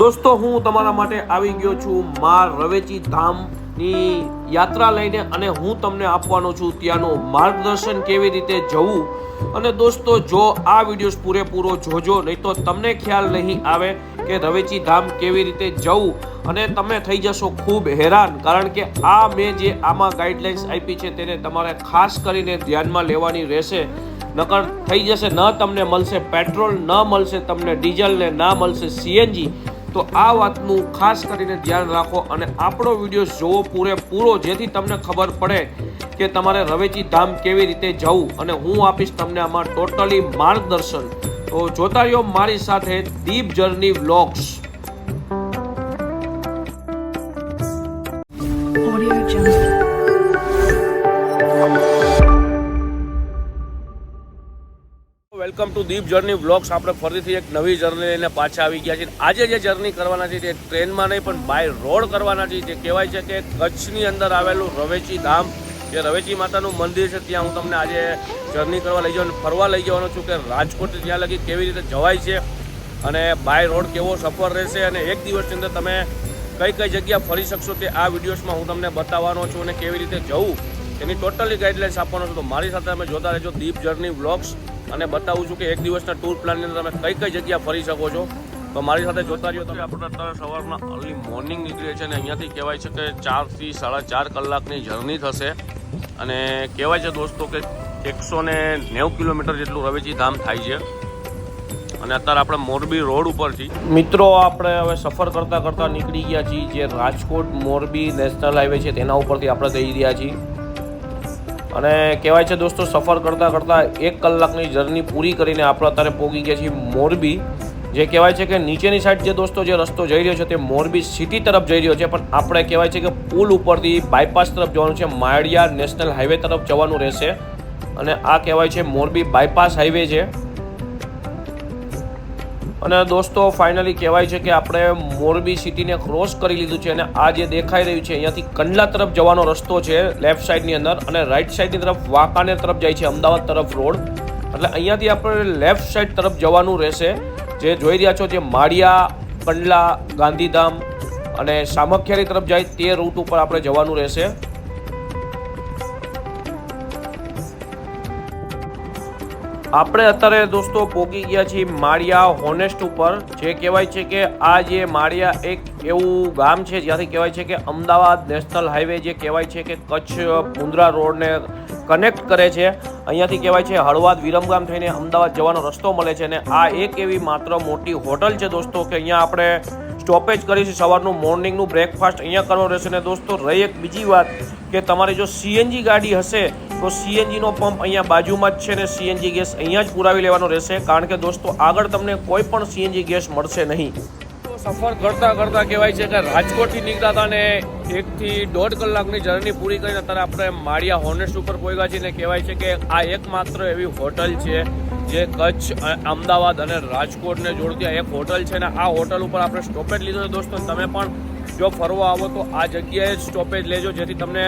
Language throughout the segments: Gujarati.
દોસ્તો, હું તમારા માટે આવી ગયો છું મા રવેચી ધામની યાત્રા લઈને અને હું તમને આપવાનો છું ત્યાંનું માર્ગદર્શન કેવી રીતે જવું. અને દોસ્તો, જો આ વીડિયો પૂરેપૂરો જોજો, નહીં તો તમને ખ્યાલ નહીં આવે કે રવેચી ધામ કેવી રીતે જવું. અને તમે થઈ જશો ખૂબ હેરાન, કારણ કે આ મેં જે આમાં ગાઈડલાઇન્સ આપી છે તેને તમારે ખાસ કરીને ધ્યાનમાં લેવાની રહેશે. નકર થઈ જશે, ન તમને મળશે પેટ્રોલ ન મળશે તમને ડીઝલ ને, ના મળશે સીએનજી તો આ વાતનું ખાસ કરીને ધ્યાન રાખો અને આપણો વીડિયો જોવો પૂરેપૂરો, જેથી તમને ખબર પડે કે તમારે રવેચી ધામ કેવી રીતે જવું અને હું આપીશ તમને આમાં ટોટલી માર્ગદર્શન. તો જોતા રહ્યો મારી સાથે Deep journey vlogs welcome to Deep journey blogs આપણે ફરીથી એક નવી જર્ની લઈને પાછા આવી ગયા છીએ. આજે જે જર્ની કરવાના છે તે ટ્રેનમાં નહીં, પણ બાય રોડ કરવાના છે. જે કહેવાય છે કે કચ્છની અંદર આવેલું રવેચી ધામ. જે રવેચી માતાનું મંદિર છે, ત્યાં હું તમને આજે જર્ની કરવા લઈ જાઉં અને ફરવા લઈ જવાનો છું કે રાજકોટ ત્યાં લગી કેવી રીતે જવાય છે અને બાય રોડ કેવો સફર રહેશે અને એક દિવસની અંદર તમે કઈ કઈ જગ્યા ફરી શકશો તે આ વિડીયોઝમાં હું તમને બતાવવાનો છું અને કેવી રીતે જવું એની ટોટલી ગાઈડલાઇન્સ આપવાનો છું. તો મારી સાથે તમે જોતા રહેજો દીપ જર્ની વ્લોગ્સ. અને બતાવું છું કે એક દિવસના ટૂર પ્લાનની અંદર તમે કઈ કઈ જગ્યા ફરી શકો છો. તો મારી સાથે જોતા રહ્યો તમે. આપણે અત્યારે સવારના અર્લી મોર્નિંગ નીકળીએ છીએ અને અહીંયાથી કહેવાય છે કે ચારથી સાડા ચાર કલાકની જર્ની થશે. અને કહેવાય છે દોસ્તો કે એકસો ને નેવું કિલોમીટર જેટલું રવેચી ધામ થાય છે. અને અત્યારે આપણે મોરબી રોડ ઉપર છીએ મિત્રો આપણે હવે સફર કરતાં કરતાં નીકળી ગયા છીએ. જે રાજકોટ મોરબી નેશનલ હાઈવે છે તેના ઉપરથી આપણે જઈ રહ્યા છીએ. અને કહેવાય છે દોસ્તો, સફર કરતાં કરતાં એક કલાકની જર્ની પૂરી કરીને આપણે અત્યારે પહોંચી ગયા છીએ મોરબી. જે કહેવાય છે કે નીચેની સાઈડ જે દોસ્તો, જે રસ્તો જઈ રહ્યો છે તે મોરબી સિટી તરફ જઈ રહ્યો છે. પણ આપણે કહેવાય છે કે પુલ ઉપરથી બાયપાસ તરફ જવાનું છે. માળિયા નેશનલ હાઈવે તરફ જવાનું રહેશે. અને આ કહેવાય છે મોરબી બાયપાસ હાઈવે છે. અને દોસ્તો ફાઇનલી કહેવાય છે કે આપણે મોરબી સિટીને ક્રોસ કરી લીધું છે અને આ જે દેખાઈ રહ્યું છે, અહીંયાથી કંડલા તરફ જવાનો રસ્તો છે લેફ્ટ સાઈડની અંદર અને રાઈટ સાઈડની તરફ વાંકાનેર તરફ જાય છે, અમદાવાદ તરફ રોડ. એટલે અહીંયાથી આપણે લેફ્ટ સાઈડ તરફ જવાનું રહેશે. જે જોઈ રહ્યા છો, જે માળિયા, કંડલા, ગાંધીધામ અને સામખિયારી તરફ જાય તે રૂટ ઉપર આપણે જવાનું રહેશે. આપણે અત્યારે દોસ્તો પોકી ગયા છીએ માળિયા હોનેસ્ટ ઉપર, જે કહેવાય છે કે આ જે માળિયા એક એવું ગામ છે, જ્યાંથી કહેવાય છે કે અમદાવાદ નેશનલ હાઈવે જે કહેવાય છે કે કચ્છ મુંદ્રા રોડને કનેક્ટ કરે છે. અહીંયાથી કહેવાય છે હળવાદ વિરમગામ થઈને અમદાવાદ જવાનો રસ્તો મળે છે અને આ એક એવી માત્ર મોટી હોટલ છે દોસ્તો કે અહીંયા આપણે સ્ટોપેજ કરીશું સવારનું મોર્નિંગનું બ્રેકફાસ્ટ અહીંયા કરવાનું રહેશે. ને દોસ્તો રહી એક બીજી વાત કે તમારી જો સીએનજી ગાડી હશે તો સીએનજીનો પંપ અહીંયા બાજુમાં જ છે ને સીએનજી ગેસ અહીંયા જ પુરાવી લેવાનો રહેશે. કારણ કે દોસ્તો, આગળ તમને કોઈ પણ સીએનજી ગેસ મળશે નહીં. સફર કરતા કરતા કહેવાય છે કે રાજકોટથી નીકળ્યા હતા ને એકથી દોઢ કલાકની જર્ની પૂરી કરીને અત્યારે આપણે માળિયા હોનેસ્ટ ઉપર પહોંચ્યા છીએ ને કહેવાય છે કે આ એકમાત્ર એવી હોટલ છે જે કચ્છ અમદાવાદ અને રાજકોટને જોડતી એક હોટલ છે ને આ હોટલ ઉપર આપણે સ્ટોપેજ લીધો છે. દોસ્તો, તમે પણ જો ફરવા આવો તો આ જગ્યાએ સ્ટોપેજ લેજો, જેથી તમને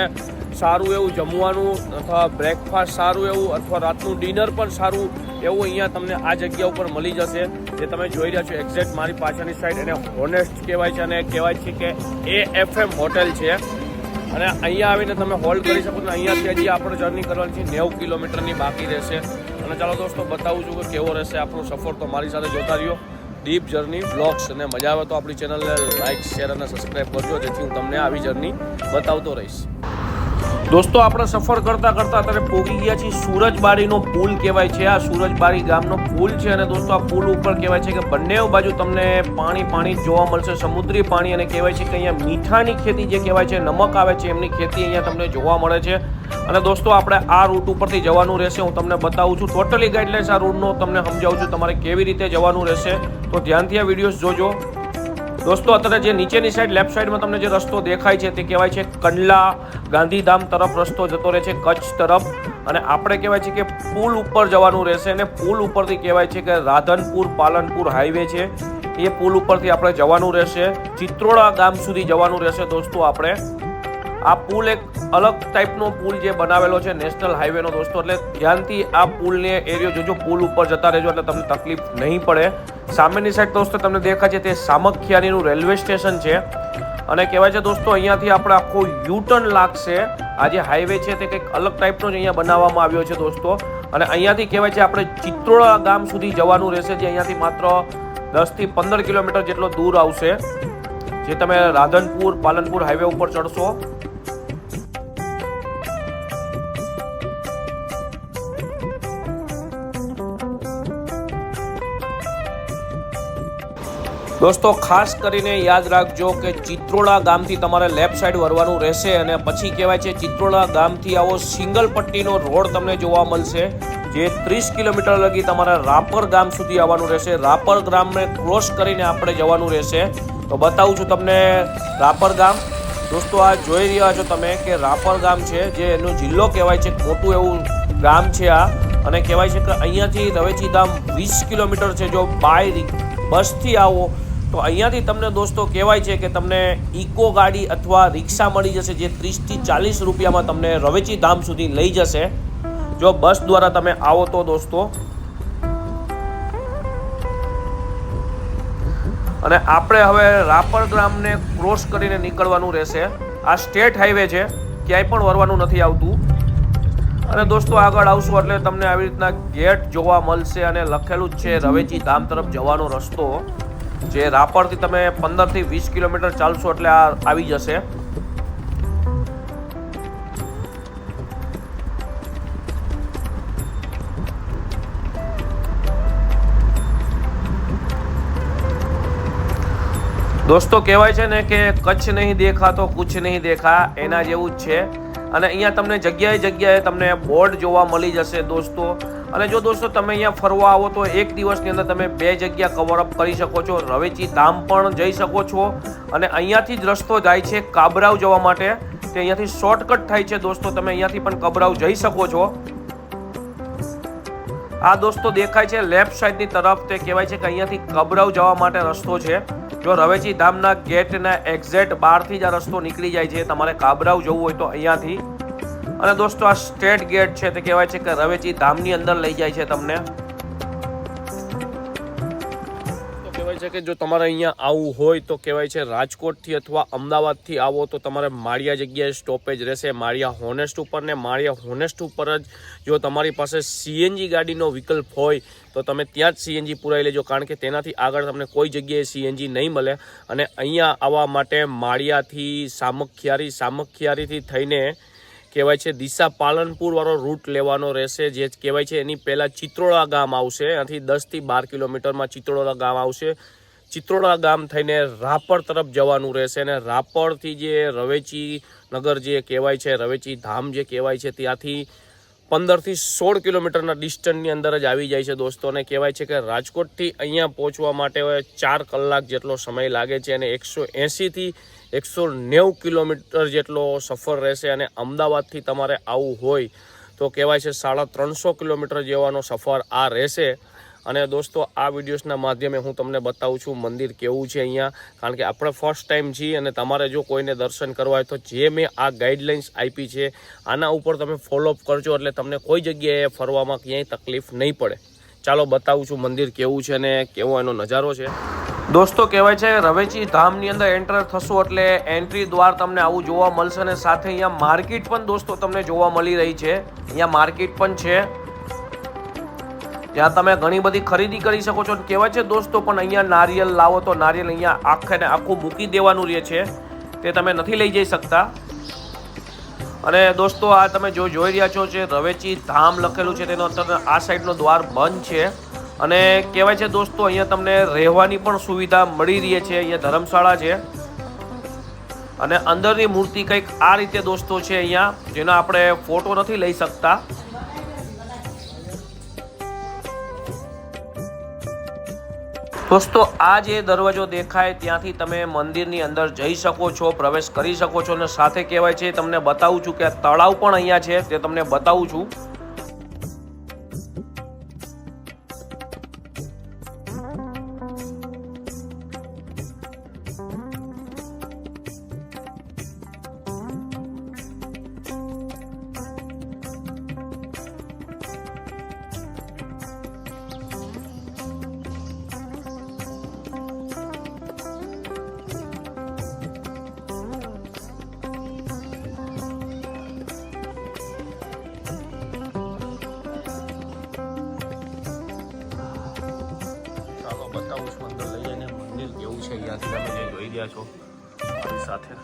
સારું એવું જમવાનું અથવા બ્રેકફાસ્ટ સારું એવું અથવા રાતનું ડિનર પણ સારું એવું અહીંયા તમને આ જગ્યા ઉપર મળી જશે. જે તમે જોઈ રહ્યા છો એક્ઝેક્ટ મારી પાછળની સાઈડ એને હોનેસ્ટ કહેવાય છે અને કહેવાય છે કે એ એફ એમ હોટેલ છે. અને અહીંયા આવીને તમે હોલ્ડ કરી શકો છો. અહીંયાથી હજી આપણે જર્ની કરવાની છે નેવું કિલોમીટરની બાકી રહેશે. અને ચાલો દોસ્તો બતાવું છું કે કેવો રહેશે આપણો સફર તો મારી સાથે જોતા રહ્યો. ડીપ જર્ની બ્લોગ્સ અને મજા આવે તો આપણી ચેનલને લાઇક શેર અને સબસ્ક્રાઈબ કરજો. જેથી હું તમને આવી જર્ની બતાવતો રહીશ. દોસ્તો, આપણે સફર કરતા કરતા અત્યારે પોગી ગયા છીએ સુરજબારીનો પુલ કહેવાય છે. આ સુરજબારી ગામનો પુલ છે અને દોસ્તો, આ પુલ ઉપર કહેવાય છે કે બંને બાજુ તમને પાણી પાણી જોવા મળશે. સમુદ્રી પાણી અને કહેવાય છે કે અહીંયા મીઠાની ખેતી જે કહેવાય છે, નમક આવે છે, એમની ખેતી અહીંયા તમને જોવા મળે છે. અને દોસ્તો, આપણે આ રૂટ ઉપરથી જવાનું રહેશે. હું તમને બતાવું છું ટોટલી ગાઈડલાઇન્સ આ રૂટનો તમને સમજાવું છું તમારે કેવી રીતે જવાનું રહેશે. તો ધ્યાનથી આ વિડીયોઝ જોજો. દોસ્તો, અત્યારે જે નીચેની સાઈડ લેફ્ટ સાઈડમાં તમને જે રસ્તો દેખાય છે તે કહેવાય છે કંડલા ગાંધીધામ તરફ રસ્તો જતો રહે છે કચ્છ તરફ. અને આપણે કહેવાય છે કે પુલ ઉપર જવાનું રહેશે અને પુલ ઉપરથી કહેવાય છે કે રાધનપુર, પાલનપુર હાઈવે છે. એ પુલ ઉપરથી આપણે જવાનું રહેશે. ચિત્રોડા ગામ સુધી જવાનું રહેશે દોસ્તો આપણે. આ પુલ એક અલગ ટાઈપનો પુલ જે બનાવેલો છે નેશનલ હાઈવેનો દોસ્તો. એટલે ધ્યાનથી આ પુલને એરિયો જોજો, પુલ ઉપર જતા રહેજો એટલે તમને તકલીફ નહીં પડે. સામેની સાઈડ દોસ્તો તમને દેખાય છે તે સામખિયાનીનું રેલવે સ્ટેશન છે. અને કહેવાય છે દોસ્તો અહીંયાથી આપણે આખો યુટર્ન લાગશે. આ જે હાઈવે છે તે કંઈક અલગ ટાઈપનો જ અહીંયા બનાવવામાં આવ્યો છે દોસ્તો. અને અહીંયાથી કહેવાય છે આપણે ચિત્રોડા ગામ સુધી જવાનું રહેશે, જે અહીંયાથી માત્ર દસથી પંદર કિલોમીટર જેટલો દૂર આવશે. જે તમે રાધનપુર, પાલનપુર હાઈવે ઉપર ચડશો દોસ્તો, ખાસ કરીને યાદ રાખજો કે ચિત્રોડા ગામથી તમારે લેફ્ટ સાઈડ વળવાનું રહેશે અને પછી કહેવાય છે ચિત્રોડા ગામથી આવો સિંગલ પટ્ટીનો રોડ તમને જોવા મળશે, જે ત્રીસ કિલોમીટર લગી તમારે રાપર ગામ સુધી આવવાનું રહેશે. રાપર ગામને ક્રોસ કરીને આપણે જવાનું રહેશે. તો બતાવું છું તમને રાપર ગામ. દોસ્તો, આ જોઈ રહ્યા છો તમે કે રાપર ગામ છે, જે એનો જિલ્લો કહેવાય છે મોટું એવું ગામ છે આ. અને કહેવાય છે કે અહીંયાથી રવેચી ધામ વીસ કિલોમીટર છે. જો બાય બસથી આવો તો અહીંયાથી તમને દોસ્તો કહેવાય છે કે તમને ઇકો ગાડી અથવા રિક્ષા મળી જશે જે ત્રીસથી ચાલીસ રૂપિયામાં તમને રવેચી ધામ સુધી લઈ જશે. જો બસ દ્વારા તમે આવો તો દોસ્તો. અને આપણે હવે રાપર ગ્રામને ક્રોસ કરીને નીકળવાનું રહેશે. આ સ્ટેટ હાઈવે છે, ક્યાંય પણ વરવાનું નથી આવતું. અને દોસ્તો આગળ આવશું એટલે તમને આવી રીતના ગેટ જોવા મળશે અને લખેલું જ છે રવેચી ધામ તરફ જવાનો રસ્તો. જે રાપરથી તમે પંદરથી વીસ કિલોમીટર ચાલશો એટલે આ આવી જશે. દોસ્તો, કહેવાય છે ને કે કચ્છ નહીં દેખા તો કુછ નહીં દેખા, એના જેવું જ છે. અને અહીંયા તમને જગ્યાએ જગ્યાએ તમને બોર્ડ જોવા મળી જશે દોસ્તો. અને જો દોસ્તો તમે અહીંયા ફરવા આવો તો એક દિવસની અંદર તમે બે જગ્યા કવર અપ કરી શકો છો. રવેચી ધામ પણ જઈ શકો છો. અને અહીંયાથી જ રસ્તો જાય છે કાબરાવ જવા માટે. તે અહીંયાથી શોર્ટકટ થાય છે દોસ્તો, તમે અહીંયાથી પણ કબરાવ જઈ શકો છો. આ દોસ્તો દેખાય છે લેફ્ટ સાઈડની તરફ. તે કહેવાય છે કે અહીંયાથી કબરાવ જવા માટે રસ્તો છે. જો રવેચી ધામના ગેટના એક્ઝેક્ટ બહારથી જ આ રસ્તો નીકળી જાય છે. તમારે કાબરાવ જવું હોય તો અહીંયાથી. અને દોસ્તો, આ સ્ટેટ ગેટ છે તે કહેવાય છે કે રવેચી ધામની અંદર લઈ જાય છે તમને. તો કહેવાય છે કે જો તમારે અહીંયા આવવું હોય તો કહેવાય છે રાજકોટથી અથવા અમદાવાદથી આવો તો તમારે માળિયા જગ્યાએ સ્ટોપેજ રહેશે. માળિયા હોનેસ્ટ ઉપર ને માળિયા હોનેસ્ટ ઉપર જ જો તમારી પાસે સીએનજી ગાડીનો વિકલ્પ હોય તો તમે ત્યાં જ સીએનજી પુરાવી લેજો. કારણ કે તેનાથી આગળ તમને કોઈ જગ્યાએ સીએનજી નહીં મળે. અને અહીંયા આવવા માટે માળિયાથી, સામખિયારી, સામખિયારીથી થઈને કહેવાય છે દિશા પાલનપુર વાળો રૂટ લેવાનો રહેશે, જે કહેવાય છે, એની પહેલાં ચિત્રોડા ગામ આવશે અહીંથી દસથી બાર કિલોમીટરમાં ચિત્રોડા ગામ આવશે. ચિત્રોડા ગામ થઈને રાપર તરફ જવાનું રહેશે અને રાપરથી જે રવેચી નગર જે કહેવાય છે, રવેચી ધામ જે કહેવાય છે, ત્યાંથી પંદરથી સોળ કિલોમીટરના ડિસ્ટન્સની અંદર જ આવી જાય છે દોસ્તો. અને કહેવાય છે કે રાજકોટથી અહીંયા પહોંચવા માટે ચાર કલાક જેટલો સમય લાગે છે અને એકસો એંસીથી એકસો નેવું કિલોમીટર જેટલો સફર રહેશે અને અમદાવાદથી તમારે આવવું હોય તો કહેવાય છે સાડા ત્રણસો કિલોમીટર જેવાનો સફર આ રહેશે. અને દોસ્તો, આ વિડીયોઝના માધ્યમે હું તમને બતાવું છું મંદિર કેવું છે અહીંયા. કારણ કે આપણે ફર્સ્ટ ટાઈમ છીએ અને તમારે જો કોઈને દર્શન કરવા હોય તો જે મેં આ ગાઈડલાઇન્સ આપી છે, આના ઉપર તમે ફોલોઅપ કરજો એટલે તમને કોઈ જગ્યાએ ફરવામાં ક્યાંય તકલીફ નહીં પડે. ચાલો બતાવું છું મંદિર કેવું છે અને કેવો એનો નજારો છે. દોસ્તો, કહેવાય છે રવેચી ધામની અંદર એન્ટર થશો એટલે એન્ટ્રી દ્વાર તમને આવું જોવા મળશે અને સાથે અહીંયા માર્કેટ પણ દોસ્તો તમને જોવા મળી રહી છે. અહીંયા માર્કેટ પણ છે. ત્યાં તમે ઘણી બધી ખરીદી કરી શકો છો. કહેવાય છે દોસ્તો, પણ અહીંયા નારિયેલ લાવો તો નારિયેલ અહીંયા આખે ને આખું મૂકી દેવાનું રહે છે. તે તમે નથી લઈ જઈ શકતા. અને દોસ્તો, આ તમે જો જોઈ રહ્યા છો જે રવેચી ધામ લખેલું છે, તેનો આ સાઈડનો દ્વાર બંધ છે. અને કહેવાય છે દોસ્તો, અહીંયા તમને રહેવાની પણ સુવિધા મળી રહી છે, અહીંયા ધર્મશાળા છે. અને અંદરની મૂર્તિ કંઈક આ રીતે દોસ્તો છે અહીંયા, જેનો આપણે ફોટો નથી લઈ શકતા. દોસ્તો, આ જે દરવાજો દેખાય ત્યાંથી તમે મંદિરની અંદર જઈ શકો છો, પ્રવેશ કરી શકો છો અને સાથે કહેવાય છે, તમને બતાવું છું કે તળાવ પણ અહીંયા છે, તે તમને બતાવું છે. રહ્યા છો મારી સાથે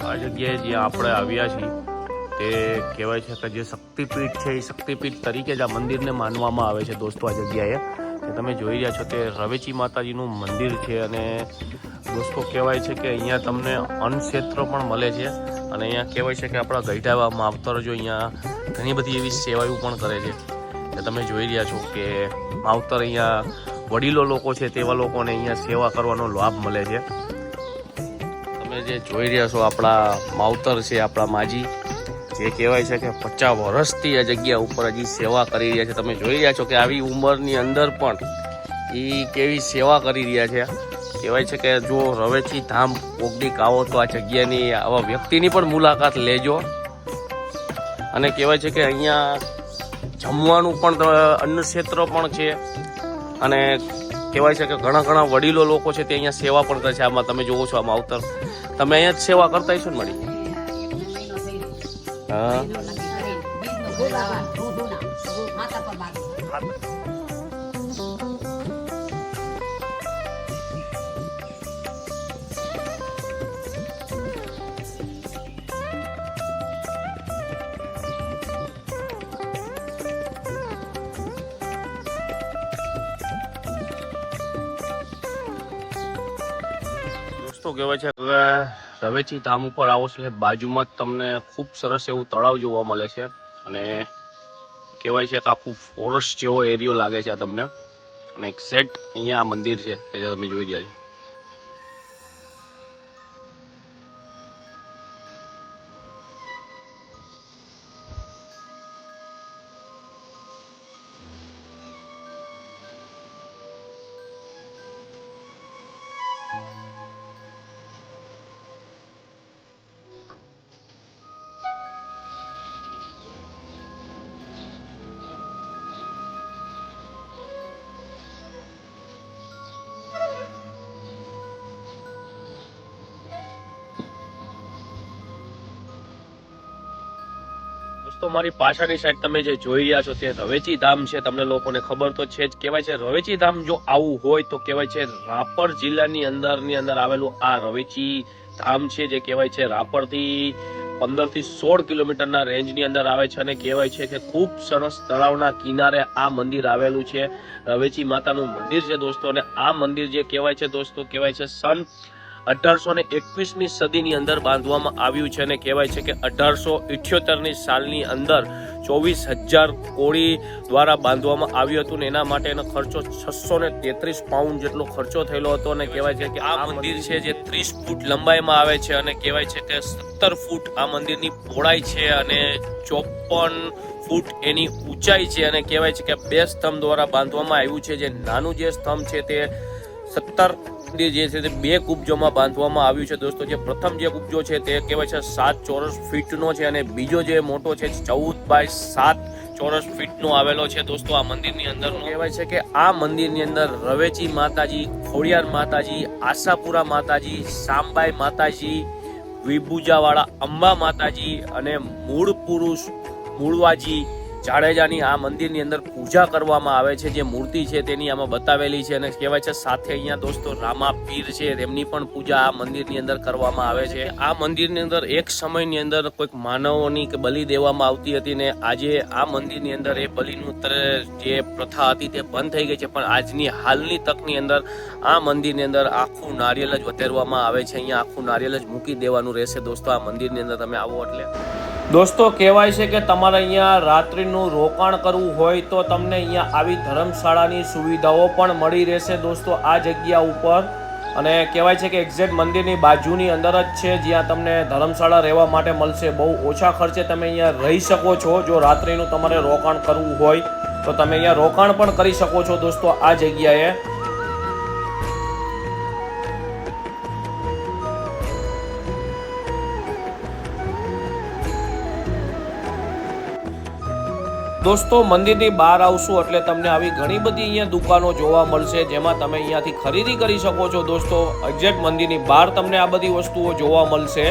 આ જગ્યાએ જ્યાં આપણે આવ્યા છીએ, તે કહેવાય છે કે જે શક્તિપીઠ છે એ શક્તિપીઠ તરીકે જ આ મંદિરને માનવામાં આવે છે દોસ્તો, આ જગ્યાએ. તમે જોઈ રહ્યા છો તે રવેચી માતાજીનું મંદિર છે અને દોસ્તો કહેવાય છે કે અહીંયા તમને અન્નક્ષેત્ર પણ મળે છે. અને અહીંયા કહેવાય છે કે આપણા ગઈઢાવા માવતર જો અહીંયા ઘણી બધી એવી સેવાઓ પણ કરે છે. કે તમે જોઈ રહ્યા છો કે માવતર અહીંયા વડીલો લોકો છે તેવા લોકોને અહીંયા સેવા કરવાનો લાભ મળે છે. તમે જે જોઈ રહ્યા છો આપણા માવતર છે, આપણા માજી. જે કહેવાય છે કે પચાસ વર્ષથી આ જગ્યા ઉપર હજી સેવા કરી રહ્યા છે. તમે જોઈ રહ્યા છો કે આવી ઉંમરની અંદર પણ એ કેવી સેવા કરી રહ્યા છે. કહેવાય છે કે જો રવેચી ધામ ઓગડીક આવો તો આ જગ્યાની આવા વ્યક્તિની પણ મુલાકાત લેજો. અને કહેવાય છે કે અહીંયા જમવાનું પણ અન્ન ક્ષેત્ર પણ છે. અને કહેવાય છે કે ઘણા ઘણા વડીલો લોકો છે તે અહીંયા સેવા પણ કરે છે. આમાં તમે જોવો છો આ માવતર તમે અહીંયા જ સેવા કરતા હશો ને મળી હા દોસ્તો કહેવાય છે કે રવેચી ધામ ઉપર આવો છો એટલે બાજુમાં જ તમને ખૂબ સરસ એવું તળાવ જોવા મળે છે. અને કહેવાય છે કે આખું ફોરેસ્ટ જેવો એરિયો લાગે છે આ તમને. અને એક સેટ અહીંયા મંદિર છે કે જે તમે જોઈ રહ્યા છો. દોસ્તો મારી પાછળની સાઈડ તમે જે જોઈ રહ્યા છો તે રવેચી ધામ છે. તમને લોકોને ખબર તો છે જ. કહેવાય છે રવેચી ધામ જો આવું હોય તો કહેવાય છે રાપર જિલ્લાની અંદરની અંદર આવેલું આ રવેચી ધામ છે જે કહેવાય છે રાપરથી પંદરથી સોળ કિલોમીટરના રેન્જની અંદર આવે છે અને કહેવાય છે કે ખૂબ સરસ તળાવના કિનારે આ મંદિર આવેલું છે. રવેચી માતાનું મંદિર છે દોસ્તો અને આ મંદિર જે કહેવાય છે દોસ્તો, કહેવાય છે સન અઢારસો ને એકવીસમી સદીની અંદર બાંધવામાં આવ્યું છે અને કહેવાય છે કે અઢારસો ઇઠ્યોતેરની સાલની અંદર ચોવીસ હજાર કોળી દ્વારા બાંધવામાં આવ્યું હતું ને એના માટેનો ખર્ચો છસો ને તેત્રીસ પાઉન્ડ જેટલો ખર્ચો થયેલો હતો અને કહેવાય છે કે આ મંદિર છે જે ત્રીસ ફૂટ લંબાઈમાં આવે છે અને કહેવાય છે કે સત્તર ફૂટ આ મંદિરની પહોળાઈ છે અને ચોપન ફૂટ એની ઊંચાઈ છે અને કહેવાય છે કે બે સ્તંભ દ્વારા બાંધવામાં આવ્યું છે. જે નાનું જે સ્તંભ છે તે સત્તર મંદિર જે છે તે બે કુબજોમાં બાંધવામાં આવ્યું છે. દોસ્તો, જે પ્રથમ જે કુબજો છે તે કહેવાય છે સાત ચોરસ ફીટનો છે અને બીજો જે મોટો છે ચૌદ બાય સાત ચોરસ ફીટનો આવેલો છે. દોસ્તો, આ મંદિરની અંદર કહેવાય છે કે આ મંદિરની અંદર રવેચી માતાજી, ખોડિયાર માતાજી, આશાપુરા માતાજી સામબાઈ માતાજી, વિભુજાવાળા અંબા માતાજી અને મૂળ પુરુષ મૂળવાજી જાડેજાની આ મંદિરની અંદર પૂજા કરવામાં આવે છે, જે મૂર્તિ છે તેની આમાં બતાવેલી છે અને કહેવાય છે સાથે અહીંયા દોસ્તો રામા પીર છે, તેમની પણ પૂજા આ મંદિરની અંદર કરવામાં આવે છે. આ મંદિરની અંદર એક સમયની અંદર કોઈક માનવોની કે બલિ દેવામાં આવતી હતી ને આજે આ મંદિરની અંદર એ બલિનું જે પ્રથા હતી તે બંધ થઈ ગઈ છે, પણ આજની હાલની તકની અંદર આ મંદિરની અંદર આખું નારિયેલ જ વતેરવામાં આવે છે, અહીંયા આખું નારિયેલ જ મૂકી દેવાનું રહેશે દોસ્તો આ મંદિરની અંદર, તમે આવો એટલે. દોસ્તો, કહેવાય છે કે તમારે અહીંયા રાત્રિનું રોકાણ કરવું હોય તો તમને અહીંયા આવી ધર્મશાળાની સુવિધાઓ પણ મળી રહેશે દોસ્તો, આ જગ્યા ઉપર. અને કહેવાય છે કે એક્ઝેક્ટ મંદિરની બાજુની અંદર જ છે, જ્યાં તમને ધર્મશાળા રહેવા માટે મળશે. બહુ ઓછા ખર્ચે તમે અહીંયા રહી શકો છો, જો રાત્રિનું તમારે રોકાણ કરવું હોય તો તમે અહીંયા રોકાણ પણ કરી શકો છો દોસ્તો, આ જગ્યાએ. દોસ્તો, મંદિરની બહાર આવશો એટલે તમને આવી ઘણી બધી અહીંયા દુકાનો જોવા મળશે, જેમાં તમે અહીંયાથી ખરીદી કરી શકો છો દોસ્તો. એક્ઝેક્ટ મંદિરની બહાર તમને આ બધી વસ્તુઓ જોવા મળશે.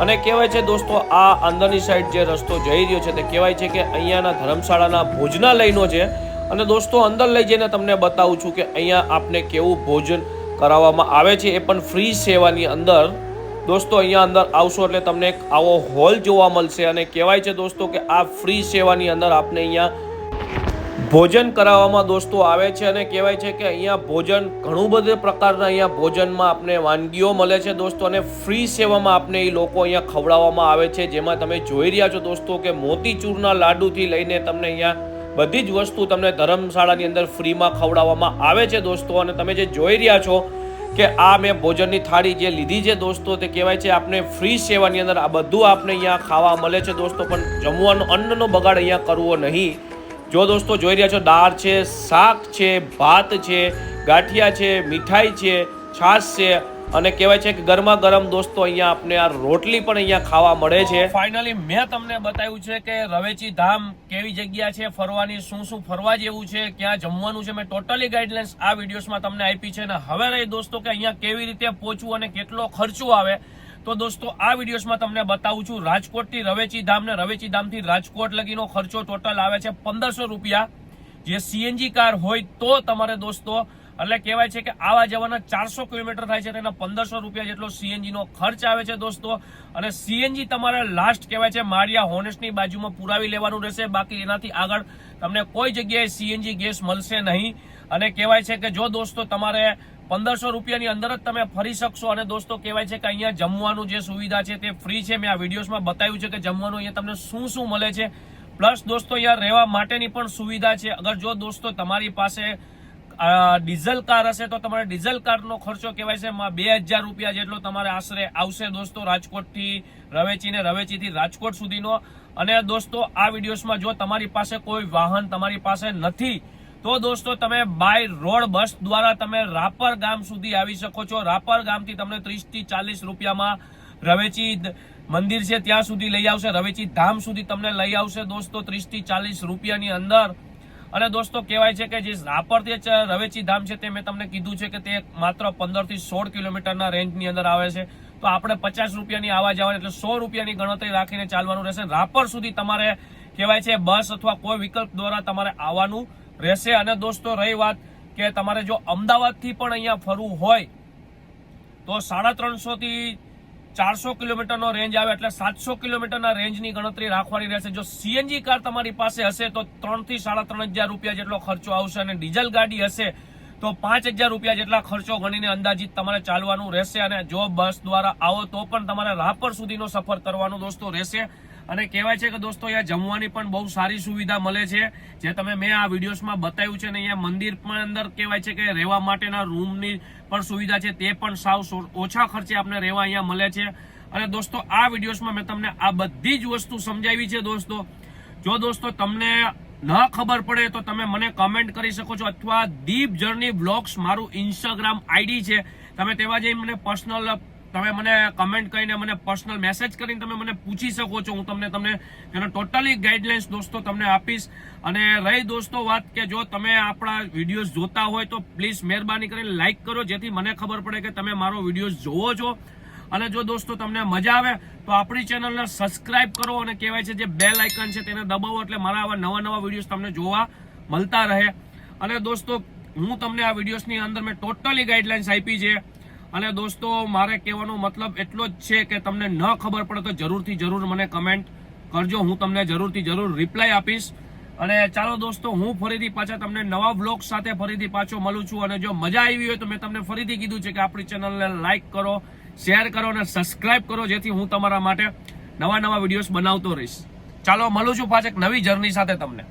અને કહેવાય છે દોસ્તો, આ અંદરની સાઈડ જે રસ્તો જઈ રહ્યો છે તે કહેવાય છે કે અહીંયાના ધર્મશાળાના ભોજનાલયનો છે. અને દોસ્તો, અંદર લઈ જઈને તમને બતાવું છું કે અહીંયા આપને કેવું ભોજન કરાવવામાં આવે છે એ પણ ફ્રી સેવાની અંદર. દોસ્તો, અહીંયા અંદર આવશો એટલે તમને એક આવો હોલ જોવા મળશે અને કહેવાય છે દોસ્તો કે આ ફ્રી સેવાની અંદર આપને અહીંયા ભોજન કરાવવામાં દોસ્તો આવે છે અને કહેવાય છે કે અહીંયા ભોજન ઘણું બધું પ્રકારના અહીંયા ભોજનમાં આપને વાનગીઓ મળે છે દોસ્તો અને ફ્રી સેવામાં આપને એ લોકો અહીંયા ખવડાવવામાં આવે છે. જેમાં તમે જોઈ રહ્યા છો દોસ્તો કે મોતીચૂરના લાડુથી લઈને તમને અહીંયા બધી જ વસ્તુ તમને ધર્મશાળાની અંદર ફ્રીમાં ખવડાવવામાં આવે છે દોસ્તો. અને તમે જે જોઈ રહ્યા છો કે આ મેં ભોજનની થાળી જે લીધી છે દોસ્તો, તે કહેવાય છે આપને ફ્રી સેવાની અંદર આ બધું આપને અહીંયા ખાવા મળે છે દોસ્તો, પણ જમવાનો અન્નનો બગાડ અહીંયા કરવો નહીં. જો દોસ્તો જોઈ રહ્યા છો, દાળ છે, શાક છે, ભાત છે, ગાંઠિયા છે, મીઠાઈ છે, છાશ છે અને કહેવાય છે કે ગરમા ગરમ દોસ્તો અહીંયા આપને આ રોટલી પણ અહીંયા ખાવા મળે છે. ફાઇનલી મેં તમને બતાવ્યું છે કે રવેચી ધામ કેવી જગ્યા છે, ફરવાની, શું શું ફરવા જેવું છે, ક્યાં જમવાનું છે, મેં ટોટલી ગાઈડલાઇન્સ આ વિડીયોઝમાં તમને આપી છે. અને હવે રહી દોસ્તો કે અહીંયા કેવી રીતે પહોંચવું અને કેટલો ખર્ચો આવે. તો દોસ્તો આ વિડીયોઝમાં તમને બતાવું છું, રાજકોટથી રવેચી ધામ ને રવેચી ધામથી રાજકોટ લગીનો ખર્ચો ટોટલ આવે છે પંદરસો રૂપિયા. જે સીએનજી કાર હોય તો તમારે દોસ્તો એટલે કહેવાય છે કે આવા જવાના ચારસો કિલોમીટર થાય છે, તેના પંદરસો રૂપિયા જેટલો સીએનજી નો ખર્ચ આવે છે દોસ્તો. અને સીએનજી તમારે લાસ્ટ કહેવાય છે માળિયા હોનેસ્ટની બાજુમાં પુરાવી લેવાનું રહેશે. બાકી એનાથી આગળ તમને કોઈ જગ્યાએ સીએનજી ગેસ મળશે નહીં. અને કહેવાય છે કે જો દોસ્તો તમારે પંદરસો રૂપિયાની અંદર જ તમે ફરી શકશો. અને દોસ્તો કહેવાય છે કે અહીંયા જમવાનું જે સુવિધા છે તે ફ્રી છે. મેં આ વિડીયોઝમાં બતાવ્યું છે કે જમવાનું અહીંયા તમને શું શું મળે છે. પ્લસ દોસ્તો અહીંયા રહેવા માટેની પણ સુવિધા છે. અગર જો દોસ્તો તમારી પાસે ડીઝલ કાર હશે તો તમારે ડીઝલ કારનો ખર્ચો કહેવાય છે. બે હજાર રૂપિયા જેટલો તમારે આશરે આવશે દોસ્તો રાજકોટથી રવેચીને રવેચીથી રાજકોટ સુધીનો. અને દોસ્તો, આ વિડીયોઝમાં જો તમારી પાસે કોઈ વાહન તમારી પાસે નથી, તો દોસ્તો તમે બાય રોડ બસ દ્વારા તમે રાપર ગામ સુધી આવી શકો છો. રાપર ગામથી તમને ત્રીસથી ચાલીસ રૂપિયામાં રવેચી મંદિર છે, ત્યાં સુધી લઈ આવશે. રવેચી ધામ સુધી તમને લઈ આવશે દોસ્તો ત્રીસથી ચાલીસ રૂપિયાની અંદર. અને દોસ્તો, કહેવાય છે કે જે રાપરથી રવેચી ધામ છે તે મેં તમને કીધું છે કે તે માત્ર પંદરથી સોળ કિલોમીટરના રેન્જની અંદર આવે છે. તો આપણે પચાસ રૂપિયાની આવા જવાની એટલે સો રૂપિયાની ગણતરી રાખીને ચાલવાનું રહેશે. રાપર સુધી તમારે, કહેવાય છે, બસ અથવા કોઈ વિકલ્પ દ્વારા તમારે આવવાનું રહેશે. અને દોસ્તો, રહી વાત કે તમારે જો અમદાવાદથી પણ અહીંયા ફરવું હોય, તો સાડા ત્રણસો થી ચારસો કિલોમીટરનો રેન્જ આવે એટલે સાતસો કિલોમીટરના રેન્જની ગણતરી રાખવાની રહેશે. જો સીએનજી કાર તમારી પાસે હશે તો ત્રણથી સાડા ત્રણ હજાર રૂપિયા જેટલો ખર્ચો આવશે અને ડીઝલ ગાડી હશે તો પાંચ હજાર રૂપિયા જેટલા ખર્ચો ગણીને અંદાજિત તમારે ચાલવાનું રહેશે અને જો બસ દ્વારા આવો તો પણ તમારે રાપર સુધીનો સફર કરવાનો દોસ્તો રહેશે. અને કહેવાય છે કે દોસ્તો, અહીંયા જમવાની પણ બહુ સારી સુવિધા મળે છે. જે તમે મેં આ વિડીયોઝમાં બતાવ્યું છે ને, અહીંયા મંદિર પણ અંદર કહેવાય છે કે રહેવા માટેના રૂમની પણ સુવિધા છે તે પણ સાવ ઓછા ખર્ચે આપણે રહેવા અહીંયા મળે છે. અને દોસ્તો, આ વિડીયોઝમાં મેં તમને આ બધી જ વસ્તુ સમજાવી છે દોસ્તો. જો દોસ્તો તમને ન ખબર પડે તો તમે મને કમેન્ટ કરી શકો છો અથવા દીપ જર્ની બ્લોગ્સ મારું ઇન્સ્ટાગ્રામ આઈડી છે. તમે તેવા જઈને મને પર્સનલ તમે મને કમેન્ટ કરીને મને પર્સનલ મેસેજ કરીને તમે મને પૂછી શકો છો. હું તમને તમને એનો ટોટલી ગાઈડલાઇન્સ દોસ્તો તમને આપીશ. અને રહી દોસ્તો વાત કે જો તમે આપણા વિડીયોઝ જોતા હોય તો પ્લીઝ મહેરબાની કરીને લાઇક કરો, જેથી મને ખબર પડે કે તમે મારો વિડીયોઝ જોવો છો. અને જો દોસ્તો તમને મજા આવે, તો આપણી ચેનલને સબસ્ક્રાઇબ કરો અને કહેવાય છે જે બેલ આઇકન છે તેને દબાવો, એટલે મારા આવા નવા નવા વિડીયોઝ તમને જોવા મળતા રહે. અને દોસ્તો, હું તમને આ વિડીયોઝની અંદર મેં ટોટલી ગાઈડલાઇન્સ આપી છે. અને દોસ્તો, મારે કહેવાનો મતલબ એટલો જ છે કે તમને ન ખબર પડે તો જરૂરથી જરૂર મને કમેન્ટ કરજો. હું તમને જરૂરથી જરૂર રિપ્લાય આપીશ. અને ચાલો દોસ્તો, હું ફરીથી પાછા તમને નવા બ્લોગ સાથે ફરીથી પાછો મળું છું. અને જો મજા આવી હોય તો મેં તમને ફરીથી કીધું છે કે આપણી ચેનલને લાઇક કરો શેર કરો અને સબસ્ક્રાઇબ કરો, જેથી હું તમારા માટે નવા નવા વિડીયોઝ બનાવતો રહીશ. ચાલો, મળું છું પાછા એક નવી જર્ની સાથે તમને.